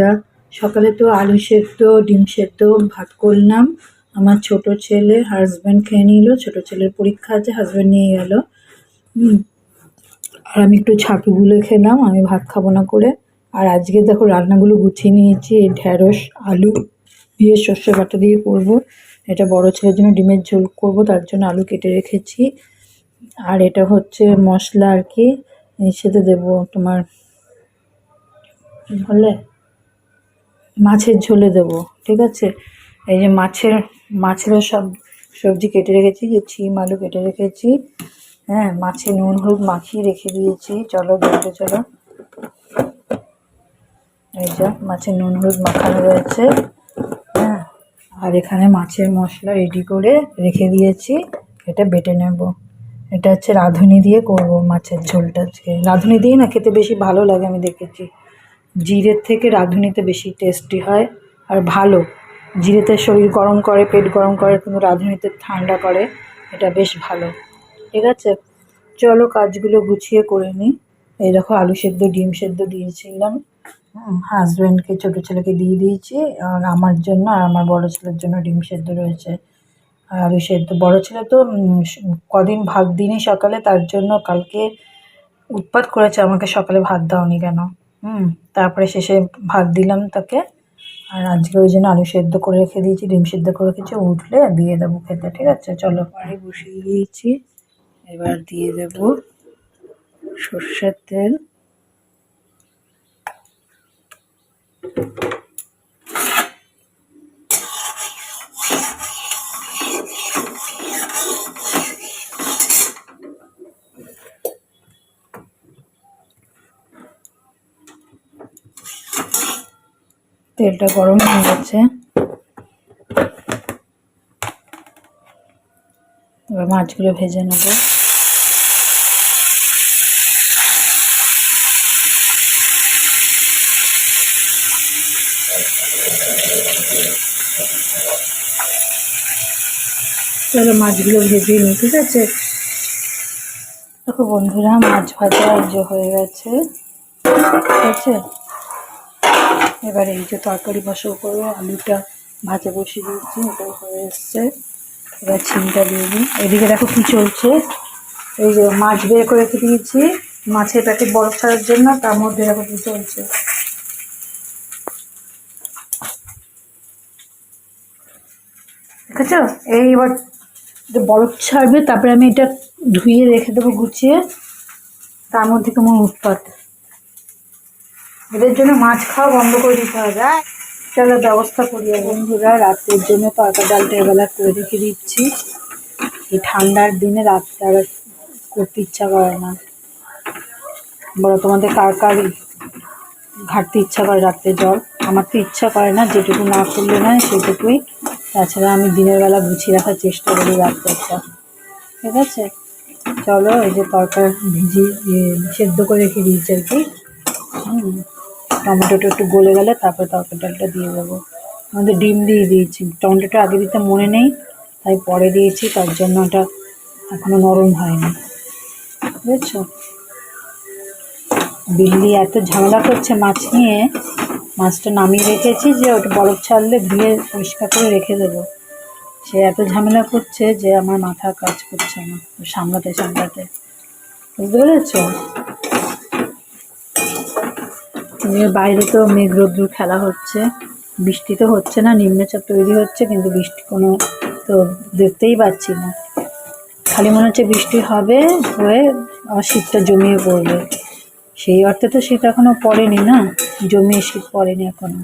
বন্ধুরা, সকালে তো আলু সেদ্ধ, ডিম সেদ্ধ, ভাত করলাম। আমার ছোট ছেলে হাজব্যান্ড খেয়ে নিল। ছোট ছেলের পরীক্ষা আছে হাজব্যান্ড নিয়ে গেল। আর আমি একটু ছাতু গুলে খেলাম, আমি ভাত খাব না করে। আর আজকে দেখো রান্নাগুলো গুছিয়ে নিয়েছি, এই ঢ্যাঁড়স, আলু দিয়ে সর্ষে বাটা দিয়ে করব। এটা বড় ছেলের জন্য ডিমের ঝোল করব, তার জন্য আলু কেটে রেখেছি। আর এটা হচ্ছে মশলা আর কি সাথে দেবো তোমার বললে মাছের ঝোলে দেবো, ঠিক আছে? এই যে মাছের, মাছেরও সব সবজি কেটে রেখেছি, যে ছিম আলু কেটে রেখেছি। হ্যাঁ মাছে নুন, হলুদ মাখিয়ে রেখে দিয়েছি। চলো দেখতে চলো। এই যে মাছের নুন, হলুদ মাখানো রয়েছে। হ্যাঁ আর এখানে মাছের মশলা রেডি করে রেখে দিয়েছি। এটা বেটে নেব। এটা হচ্ছে রাঁধুনি দিয়ে করব মাছের ঝোলটা আজকে। রাঁধুনি দিয়ে না খেতে বেশি ভালো লাগে আমি দেখেছি। জিরের থেকে রাঁধুনিতে বেশি টেস্টি হয় আর ভালো। জিরেতে শরীর গরম করে, পেট গরম করে, কিন্তু রাঁধুনিতে ঠান্ডা করে, এটা বেশ ভালো। ঠিক আছে? চলো কাজগুলো গুছিয়ে করে নিই। এই দেখো আলু সেদ্ধ, ডিম সেদ্ধ দিয়েছিলাম। হাজব্যান্ডকে ছোটো ছেলেকে দিয়ে দিয়েছি। আর আমার জন্য আর আমার বড় ছেলের জন্য ডিম সেদ্ধ রয়েছে। আর আলু সেদ্ধ, বড় ছেলে তো কদিন ভাত দিনই সকালে, তার জন্য কালকে উৎপাত করেছে, আমাকে সকালে ভাত দাওনি কেন? হুম, তারপরে শেষে ভাত দিলাম তাকে। আর আজকে ওই জন্য আলু সেদ্ধ করে রেখে দিয়েছি, ডিম সেদ্ধ করে রেখেছি উঠলে দিয়ে দেবো খেতে, ঠিক আছে? চলো। বাড়ি বসিয়ে দিয়েছি, এবার দিয়ে দেব সর্ষের তেল। তেলটা গরম হয়ে গেছে। এবার মাছগুলো ভেজে নেব। চলো মাছগুলো ভেজে নিই, ঠিক আছে? দেখো বন্ধুরা, মাছ ভাজা হয়ে গেছে। ঠিক আছে? এবার এই যে তরকারি বসাও করব, আলুটা ভাজা বসিয়ে দিয়েছি ওটাও হয়ে এসছে। এবার ছিমটা দিয়ে দিই। এদিকে দেখো কি চলছে। এই যে মাছ বের করে রেখে দিয়েছি। মাছের প্যাকেট বরফ ছাড়ার জন্য তার মধ্যে দেখো কি চলছে। দেখেছ? এই এবার যে বরফ ছাড়বে, তারপরে আমি এটা ধুয়ে রেখে দেবো গুছিয়ে। তার মধ্যে কেমন উৎপাত। এদের জন্য মাছ খাওয়া বন্ধ করে দিতে হবে। চলো ব্যবস্থা করি বন্ধুরা রাতের জন্য তরকা ডালটা এবেলা করে রেখে দিচ্ছি। এই ঠান্ডার দিনে রাতটা আর করতে ইচ্ছা করে না। বলো তোমাদের কার কার ঘাটতে ইচ্ছা করে রাত্রে জল? আমার তো ইচ্ছা করে না যেটুকু না করলে নয় সেটুকুই। তাছাড়া আমি দিনের বেলা গুছিয়ে রাখার চেষ্টা করি রাত্রেটা ঠিক আছে? চলো এই যে তরকার ভিজিয়ে সেদ্ধ করে রেখে দিয়েছি আর কি। হুম, টমেটোটা একটু গলে গেলে তারপরে তরকারি ডালটা দিয়ে দেবো। আমাদের ডিম দিয়ে দিয়েছি। টমেটোটা আগে দিতে মনে নেই, তাই পরে দিয়েছি, তার জন্য ওটা এখনও নরম হয়নি। বুঝেছ? বিল্লি এত ঝামেলা করছে মাছ নিয়ে, মাছটা নামিয়ে রেখেছি যে ওটা বরফ ছাড়লে ধুয়ে পরিষ্কার করে রেখে দেবো। সে এত ঝামেলা করছে যে আমার মাথা কাজ করছে না, সামলাতে সামলাতে। বুঝতে পেরেছ? বাইরে তো মেঘ রোদ্দুর খেলা হচ্ছে। বৃষ্টি তো হচ্ছে না, নিম্নচাপ তৈরি হচ্ছে, কিন্তু বৃষ্টি কোনো তো দেখতেই পাচ্ছি না। খালি মনে হচ্ছে বৃষ্টি হবে হয়ে আবার শীতটা জমিয়ে পড়বে। সেই অর্থে তো শীত এখনও পড়েনি না? জমিয়ে শীত পড়েনি এখনও।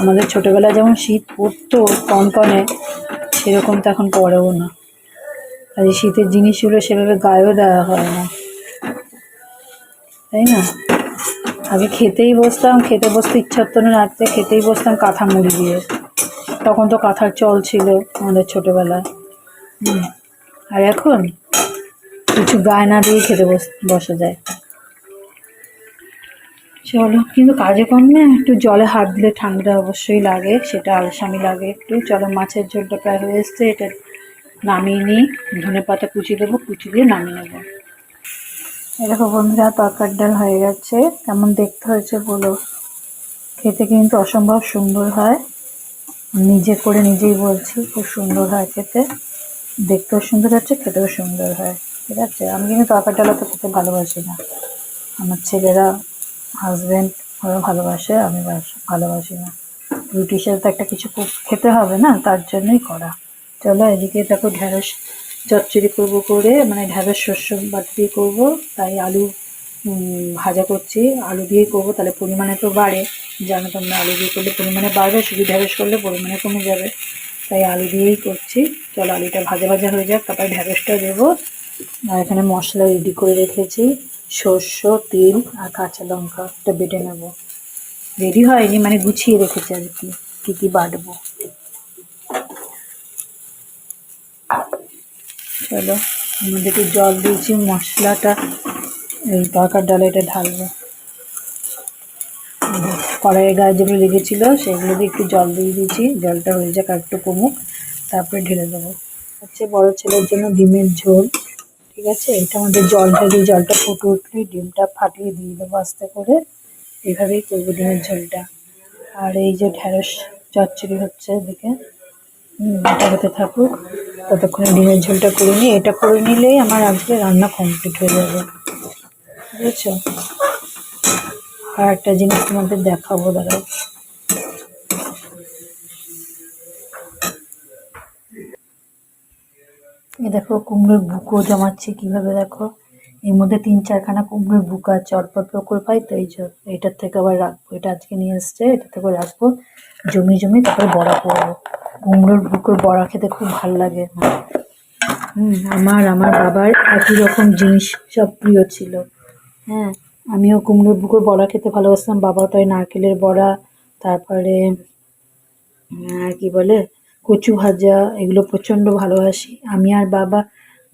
আমাদের ছোটবেলায় যেমন শীত পড়তো কনকনে, সেরকম তো এখন পড়েও না। আর শীতের জিনিসগুলো সেভাবে গায়েও দেওয়া হয় না। তাই না? আগে খেতেই বসতাম, খেতে বসতে ইচ্ছা হতো না রাত্রে, খেতেই বসতাম কাঁথা মুড়ি দিয়ে। তখন তো কাঁথার চল ছিল আমাদের ছোটোবেলায়। আর এখন কিছু গায়ে না দিয়ে খেতে বস, বসা যায়। চলো, কিন্তু কাজে কমে একটু জলে হাত দিলে ঠান্ডা অবশ্যই লাগে, সেটা আলসামি লাগে একটু। চলো, মাছের ঝোলটা প্রায় হয়ে এসছে, এটা নামিয়ে নিই। ধনে পাতা কুচি দেবো, কুচি দিয়ে নামিয়ে নেব। দেখো বন্ধুরা, তরকার ডাল হয়ে গেছে। কেমন দেখতে হয়েছে বলো? খেতে কিন্তু অসম্ভব সুন্দর হয়। নিজে করে নিজেই বলছি, খুব সুন্দর হয় খেতে। দেখতেও সুন্দর হচ্ছে, খেতেও সুন্দর হয়। ঠিক আছে? আমি কিন্তু তরকারি ডালা তো খেতে ভালোবাসি না। আমার ছেলেরা হাজব্যান্ড ওরা ভালোবাসে, আমি বাস- ভালোবাসি না। রুটির সাথে একটা কিছু খেতে হবে না, তার জন্যই করা। চলো এদিকে দেখো ঢ্যাঁড়স চচ্চড়ি করব করে মানে ঢ্যাঁড়স শস্য বাট দিয়ে করব, তাই আলু ভাজা করছি। আলু দিয়েই করব, তাহলে পরিমাণে তো বাড়ে, জানো তোমরা, আলু দিয়ে করলে পরিমাণে বাড়বে শুধু ঢ্যাঁড়স করলে পরিমাণে কমে যাবে। তাই আলু দিয়েই করছি। চলো আলুটা ভাজা ভাজা হয়ে যাক, তারপর ঢ্যাঁড়সটা দেবো। আর এখানে মশলা রেডি করে রেখেছি, সর্ষ, তেল আর কাঁচা লঙ্কা এটা বেটে নেব। রেডি হয়নি মানে গুছিয়ে রেখেছি আর কি, কী কী বাটবো। চলো আমাদের একটু জল দিয়েছি, মশলাটা, এই তরকার ডালে এটা ঢালবো কড়াইয়ের গায়ে যেগুলো লেগেছিলো, সেগুলো দিয়ে একটু জল দিয়ে দিয়েছি, জলটা হয়ে যাক আর একটু কমুক, তারপরে ঢেলে দেবো। হচ্ছে বড় ছেলের জন্য ডিমের ঝোল, ঠিক আছে? এটা আমাদের জল ঢালি জলটা ফুটে উঠলে ডিমটা ফাটিয়ে দিয়ে দেবো আস্তে করে। এভাবেই করব ডিমের ঝোলটা। আর এই যে ঢ্যাঁড়স চচ্চড়ি হচ্ছে এদিকে এটা হতে থাকুক, ততক্ষণে ডিমের ঝোলটা করে নিই এটা করে নিলেই আমার আজকে রান্না কমপ্লিট হয়ে যাবে। বুঝেছ? আর একটা জিনিস তোমাদের দেখাবো, দাঁড়াও। এই দেখো, কুমড়োর বুকো জমাচ্ছে কীভাবে, দেখো। এর মধ্যে তিন চারখানা কুমড়োর বুক আছে অল্প করে পাই তো এই এটার থেকে আবার রাখব। এটা আজকে নিয়ে এসছে, এটা থেকে রাখব, জমি জমি, তারপরে বড়া করব। কুমড়োর বুকোর বড়া খেতে খুব ভালো লাগে। হুম, আমার আমার বাবার একই রকম জিনিস সব প্রিয় ছিল। হ্যাঁ আমিও কুমড়োর বুকোর বড়া খেতে ভালোবাসতাম, বাবাও তাই নারকেলের বড়া, তারপরে আর কি বলে, কচু ভাজা, এগুলো প্রচণ্ড ভালোবাসি। আমি আর বাবা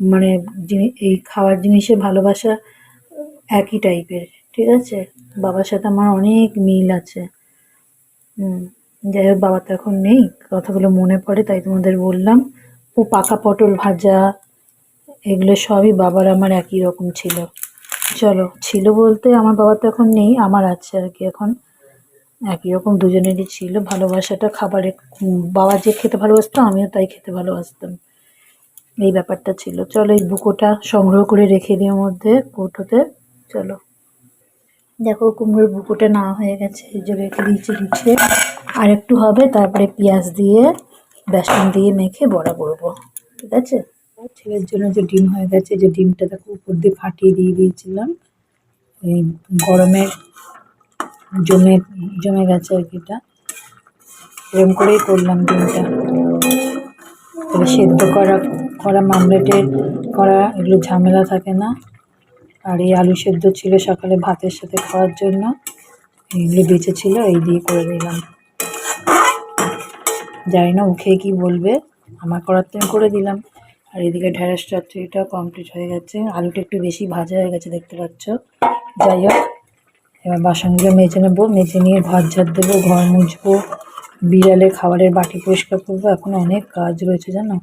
মানে এই খাওয়ার জিনিসে ভালোবাসা একই টাইপের ঠিক আছে? বাবার সাথে আমার অনেক মিল আছে। হুম। যাই হোক, বাবা তো এখন নেই, কথাগুলো মনে পড়ে, তাই তোমাদের বললাম। ও পাকা পটল ভাজা, এগুলো সবই বাবার আমার একই রকম ছিল। চলো, ছিল বলতে আমার বাবা তো এখন নেই, আমার আছে আর কি এখন। একই রকম দুজনেরই ছিল, ভালোবাসাটা খাবারে, বাবা যে খেতে ভালোবাসতো, আমিও তাই খেতে ভালোবাসতাম। এই ব্যাপারটা ছিল। চলো এই বুকোটা সংগ্রহ করে রেখে দিই মধ্যে, কৌটোতে। চলো। দেখো কুমড়োর বুকোটা না হয়ে গেছে, এই যে রেখে দিয়েছি গুছিয়ে আর একটু হবে, তারপরে পেঁয়াজ দিয়ে, বেসন দিয়ে মেখে বড়া করব, ঠিক আছে? ছেলের জন্য যে ডিম হয়ে গেছে, যে ডিমটা দেখো উপর দিয়ে ফাটিয়ে দিয়ে দিয়েছিলাম। এই গরমে জমে জমে গেছে আর কি এটা। এরকম করেই করলাম ডিমটা। সেদ্ধ করা করা মামলেটের করা, এগুলো ঝামেলা থাকে না। আর এই আলু সেদ্ধ ছিল সকালে ভাতের সাথে খাওয়ার জন্য। এগুলো বেঁচে ছিল, এই দিয়ে করে দিলাম জানি না মুখে কি বলবে, আমার করার তো করে দিলাম। আর এদিকে ঢেঁড়স চচ্চড়িটাও কমপ্লিট হয়ে গেছে। আলুটা একটু বেশি ভাজা হয়ে গেছে, দেখতে পাচ্ছ। যাই হোক, এবার বাসনগুলো মেজে নেব। মেজে নিয়ে ঘর ঝাড় দেবো, ঘর মুছবো। বিড়ালে খাবারের বাটি পরিষ্কার করব। এখন অনেক কাজ রয়েছে, জানো?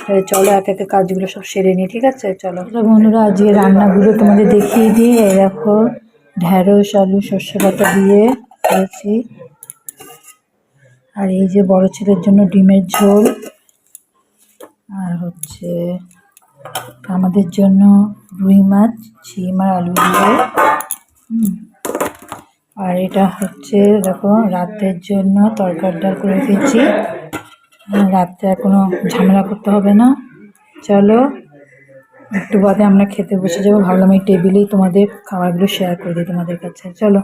তাহলে চলো এক একে কাজগুলো সব সেরে নিই, ঠিক আছে? চলো। বন্ধুরা, আজকে রান্নাগুলো তোমাদের দেখিয়ে দিই। এই দেখো, ঢ্যাঁড়স, আলু শস্য বাটা দিয়ে করেছি। আর এই যে বড় ছেলের জন্য ডিমের ঝোল। আর হচ্ছে আমাদের জন্য রুই মাছ শিম আর আলু দিয়ে। আর এটা হচ্ছে, দেখো, রাতের জন্য তরকার ডাল করে আর রাত্রে আর কোনো ঝামেলা করতে হবে না। চলো, একটু বাদে আমরা খেতে বসে যাব। ভাবলাম এই টেবিলেই তোমাদের খাবারগুলো শেয়ার করে দিই তোমাদের কাছে। চলো।